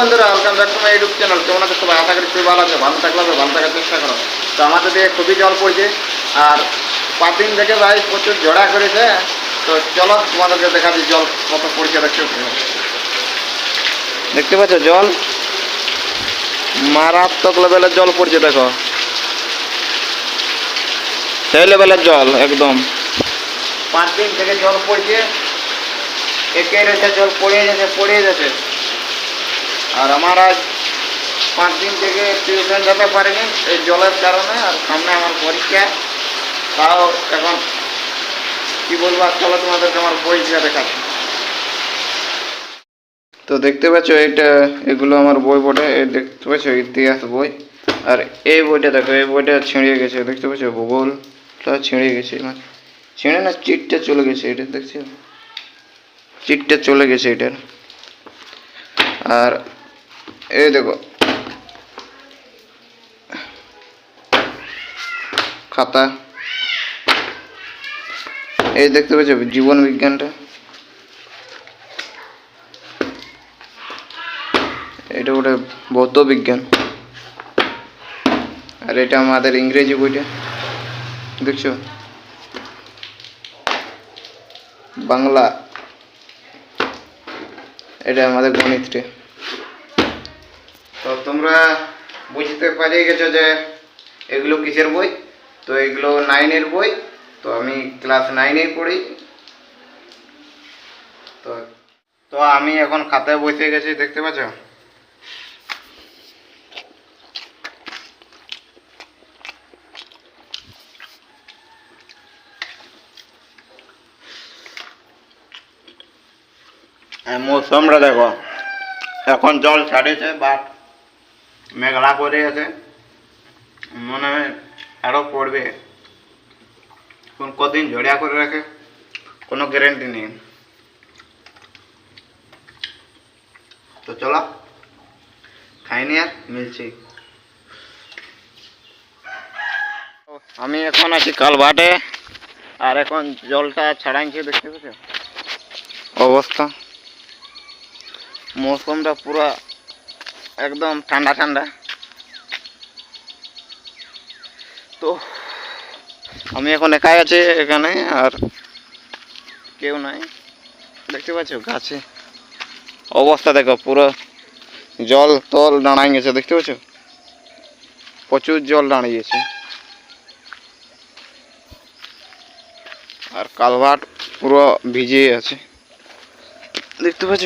বন্ধুরা welcome back to my YouTube channel কেমন আছে সবাই? আশা করি খুবই ভালো আছে। ভালো থাকলে হবে, ভালো থাকার চেষ্টা করো। তো আমাদের দিকে খুবই জল পড়ছে। আর পাঁচ দিন থেকে ভাই প্রচুর জড়া করেছে। তো চলো তোমাদেরকে দেখা দিই জল কত পড়ছে দেখতে দেখতে পাচ্ছ জল? মারাত্মক লেভেলের জল পড়ছে দেখো। সেই লেভেলের জল একদম। পাঁচ দিন থেকে জল পড়ছে। একে রয়েছে জল পড়ে যাচ্ছে পড়ে যাচ্ছে আর আমার আজ পাঁচ দিন থেকে টিউশন যেতে পারিনি, এই জলের কারণে আর সামনে আমার পরীক্ষা। তাও এখন কি বলব, আর চলো তোমাদেরকে আমার পরীক্ষা দেখাচ্ছি। তো দেখতে পাচ্ছ এটা এগুলো আমার বই বটে দেখতে পাচ্ছ, ইতিহাস বই। আর এই বইটা দেখো, এই বইটা ছিঁড়িয়ে গেছে, দেখতে পাচ্ছ ভূগোলটা ছিঁড়ে গেছে ছিঁড়ে না, চিটটা চলে গেছে, এটা দেখছ? চিটটা চলে গেছে, এটার। আর এই দেখো। খাতা। এই দেখতে পাচ্ছ জীবন বিজ্ঞানটা? এটা ওটা ভৌত বিজ্ঞান। আর এটা আমাদের ইংরেজি বইটা। দেখছ? বাংলা। এটা আমাদের গণিতটা। তো তোমরা বুঝতে পারে গেছো যে এগুলো কিসের বই? তো এগুলো নাইনের বই। তো আমি ক্লাস নাইনেই পড়ি। তো তো আমি এখন খাতায় বসে গেছি, দেখতে পাচ্ছ? আর মৌসুমটা দেখো, এখন জল ছাড়েছে বাট মেঘলা করে আছে। মনে হয় আরও পড়বে। কোন কদিন ঝড়িয়া করে রাখে কোনো গ্যারেন্টি নেই। তো চলো খাইনি আর মিলছি। আমি এখন আছি কালভাটে আর এখন জলটা ছাড়াইছি দেখতে পাচ্ছ অবস্থা। মৌসুমটা পুরো একদম ঠান্ডা ঠান্ডা। তো, আমি এখন একাই আছি এখানে আর কেউ নাই। দেখতে পাচ্ছ গাছে অবস্থা দেখো, পুরো জল তল দাঁড়াই গেছে, দেখতে পাচ্ছ? প্রচুর জল দাঁড়িয়েছে আর কালভার্ট পুরো ভিজে আছে। দেখতে পাচ্ছ?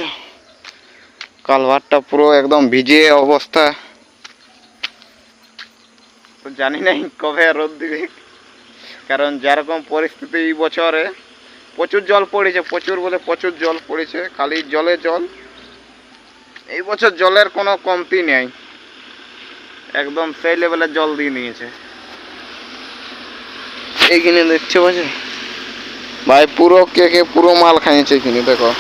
কালভারটা পুরো একদম ভিজে অবস্থা। তো জানি নাই কবে রোদ দিবে। কারণ যেরকম পরিস্থিতি এই বছরে, প্রচুর জল পড়েছে, প্রচুর বলে প্রচুর জল পড়েছে, খালি জলে জল। এই বছর জলের কোনো কমতি নেই। একদম সেই লেভেলের জল দিয়ে নিয়েছে। এইখানে দেখছ বুঝে ভাই পুরো কে কে পুরো মাল খাইছে এখানে, দেখো।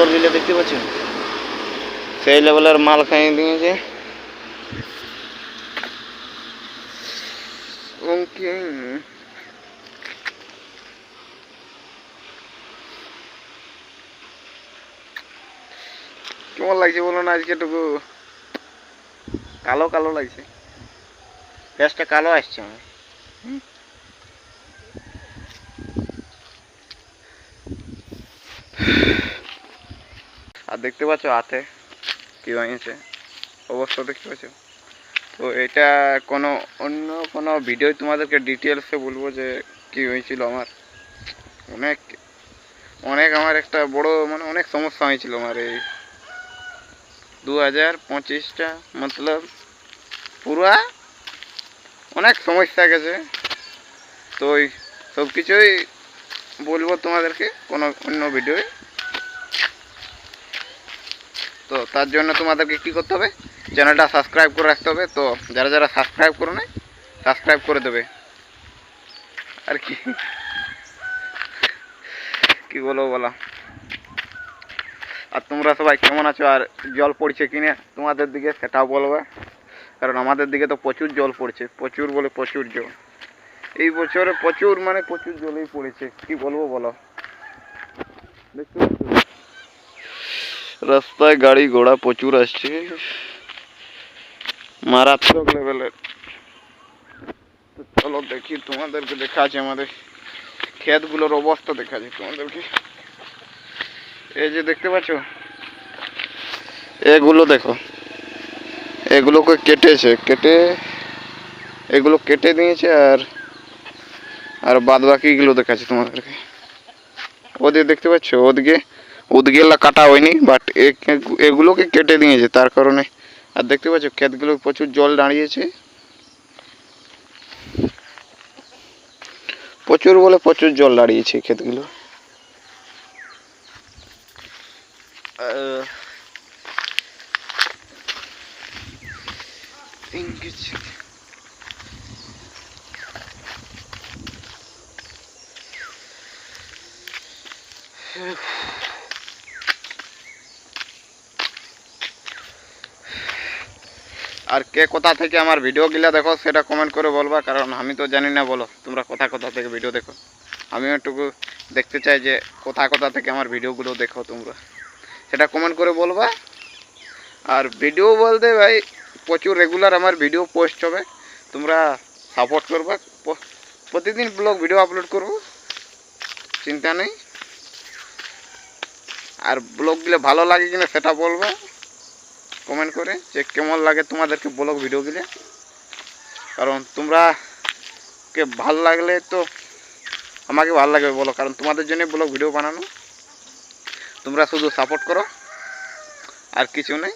বোতলগুলো দেখতে পাচ্ছ সেই লেভেলের মাল খাইয়ে দিয়েছে। ওকে কেমন লাগছে বলো না আজকে টুকু কালো কালো লাগছে। ফেসটা কালো আসছে। আমার আর দেখতে পাচ্ছ হাতে? কি হয়েছে অবস্থা দেখতে পাচ্ছ? তো এটা কোনো অন্য কোনো ভিডিও তোমাদেরকে ডিটেলসে বলব যে কি হয়েছিল আমার। অনেক অনেক আমার একটা বড় মানে অনেক সমস্যা হয়েছিল আমার এই দু হাজার পঁচিশটা, মতলব পুরা অনেক সমস্যা গেছে। তো সব কিছুই বলব তোমাদেরকে কোনো অন্য ভিডিওয়ে তো তার জন্য তোমাদেরকে কি করতে হবে? চ্যানেলটা সাবস্ক্রাইব করে রাখতে হবে। তো যারা যারা সাবস্ক্রাইব করো না সাবস্ক্রাইব করে দেবে। আর কি? কি বলব বলো? আর তোমরা সবাই কেমন আছো? আর জল পড়ছে কিনা তোমাদের দিকে সেটাও বলবে। কারণ আমাদের দিকে তো প্রচুর জল পড়ছে। প্রচুর বলে প্রচুর জল। এই বছরে প্রচুর মানে প্রচুর জলই পড়েছে। কি বলব বলো? দেখতে? রাস্তায় গাড়ি ঘোড়া প্রচুর আসছে মারাত্মক লেভেলের তো চলো দেখি তোমাদেরকে দেখা আছে আমাদের ক্ষেতগুলোর অবস্থা দেখা আছে তোমাদেরকে এই যে দেখতে পাচ্ছ এগুলো দেখো এগুলোকে কেটেছে কেটে এগুলো কেটে দিয়েছে আর আর বাদ বাকিগুলো দেখাচ্ছে তোমাদেরকে ওদিকে দেখতে পাচ্ছ ওদিকে ওদিকেলা কাটা হয়নি বাট এগুলোকে কেটে দিয়েছে তার কারণে। আর দেখতে পাচ্ছ ক্ষেতগুলো প্রচুর জল দাঁড়িয়েছে। প্রচুর বলে প্রচুর জল দাঁড়িয়েছে ক্ষেতগুলো। আহ, আর কে কোথা থেকে আমার ভিডিওগুলো দেখো, সেটা কমেন্ট করে বলবা, কারণ আমি তো জানি না, বলো। তোমরা কোথা কোথা থেকে ভিডিও দেখো। আমিও একটু দেখতে চাই যে, কোথা কোথা থেকে আমার ভিডিওগুলো দেখো তোমরা। সেটা কমেন্ট করে বলবা। আর ভিডিও বলতে ভাই, প্রচুর রেগুলার আমার ভিডিও পোস্ট হবে। তোমরা সাপোর্ট করবা। প্রতিদিন ব্লগ ভিডিও আপলোড করব। চিন্তা নেই। আর ব্লগগুলো ভালো লাগে কিনা, সেটা বলবা। কমেন্ট করে যে কেমন লাগে তোমাদেরকে ব্লগ ভিডিওগুলো কারণ তোমরা কে ভালো লাগলে তো আমাকে ভালো লাগবে বলো, কারণ তোমাদের জন্য ব্লগ ভিডিও বানানো। তোমরা শুধু সাপোর্ট করো, আর কিছু নেই।